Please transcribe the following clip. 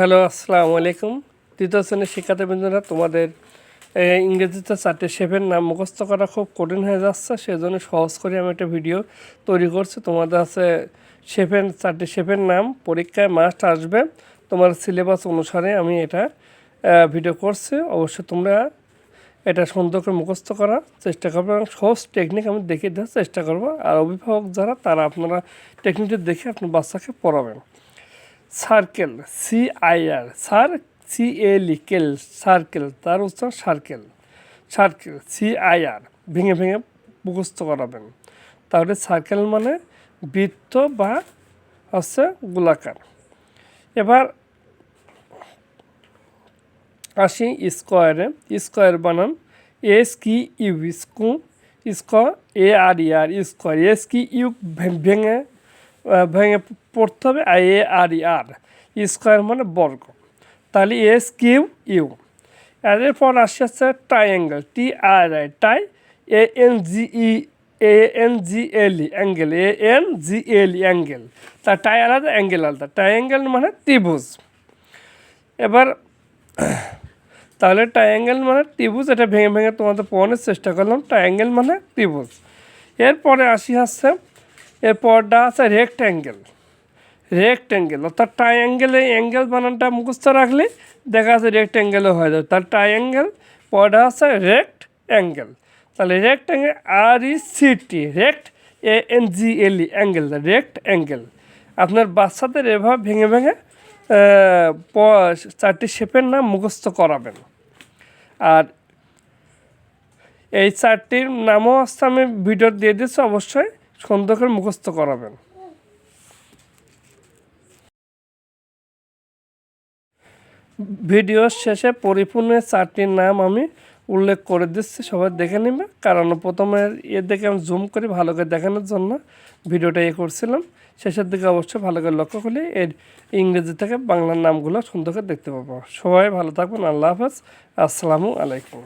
Hello, আসসালামু আলাইকুম। তৃতীয় শ্রেণির শিক্ষার্থীবৃন্দরা তোমাদের ইংরেজিতে চারটে শেপের নাম মুখস্থ করা খুব কঠিন হয়ে যাচ্ছে, সেজন্য সহজ করে আমি একটা ভিডিও তৈরি করছি। তোমাদের আছে শেপের, চারটে শেপের নাম, পরীক্ষায় মাস্ট আসবে। তোমার সিলেবাস অনুসারে আমি এটা ভিডিও করছি। অবশ্যই তোমরা এটা সুন্দর করে মুখস্থ করার চেষ্টা করব এবং সহজ টেকনিক আমি দেখিয়ে দেওয়ার চেষ্টা করব। আর অভিভাবক যারা, তারা আপনারা টেকনিকটা দেখে আপনার বাচ্চাকে পড়াবেন। সার্কেল সি আই আর সার সি এ লিকেল সার্কেল, তার উচ্চারণ circle. Circle C I R ভেঙে ভেঙে মুখস্থ করাবেন। তাহলে সার্কেল মানে বৃত্ত বা হচ্ছে গোলাকার। এবার আসি স্কোয়ারে। স্কোয়ার বানান এস কি ইউ স্কু square, A R E are square. S Q U ভেঙে ভেঙে পড়তে হবে আর এ আর ই আর। স্কোয়ার মানে বর্গ। তাহলে এস কিউ ইউ। এরপর আসছে হচ্ছে triangle T R I tie A N G E A N G L E angle A N G L E angle তা টাই আলাদা অ্যাঙ্গেল আলাদা ট্রাইঅ্যাঙ্গেল মানে ত্রিভুজ। এবার, তাহলে ট্রায়াঙ্গেল মানে ত্রিভুজ, এটা ভেঙে ভেঙে তোমাদের পড়ানোর চেষ্টা করলাম। ট্রায়াঙ্গেল মানে ত্রিভুজ। এরপরে আসি হচ্ছে এরপরটা আছে রেক্ট্যাঙ্গেল রেক্ট্যাঙ্গেল অর্থাৎ ট্রায়াঙ্গেলে অ্যাঙ্গেল বানানটা মুখস্থ রাখলে দেখা যাচ্ছে রেক্ট্যাঙ্গেলও হয়ে যাবে। তার ট্রায়াঙ্গেল পরটা আছে রেক্ট অ্যাঙ্গেল তাহলে rectangle R E C T rect A N G L E angle rectangle আপনার বাচ্চাদের এভাবে ভেঙে ভেঙে চারটি শেপের নাম মুখস্থ করাবেন। আর এই চারটির নামও আসতে আমি ভিডিও দিয়ে দিচ্ছি, অবশ্যই সুন্দর মুখস্থ করাবেন। ভিডিওর শেষে পরিপূর্ণ চারটির নাম আমি উল্লেখ করে দিচ্ছি, সবাই দেখে নেবে। কারণ প্রথমে এর দিকে আমি জুম করি ভালো করে দেখানোর জন্য। ভিডিওটা এ করছিলাম। শেষের দিকে অবশ্যই ভালো করে লক্ষ্য করলে এর ইংরেজি থেকে বাংলার নামগুলো সুন্দর করে দেখতে পাবো। সবাই ভালো থাকবেন, আল্লাহ হাফেজ। আসসালামু আলাইকুম।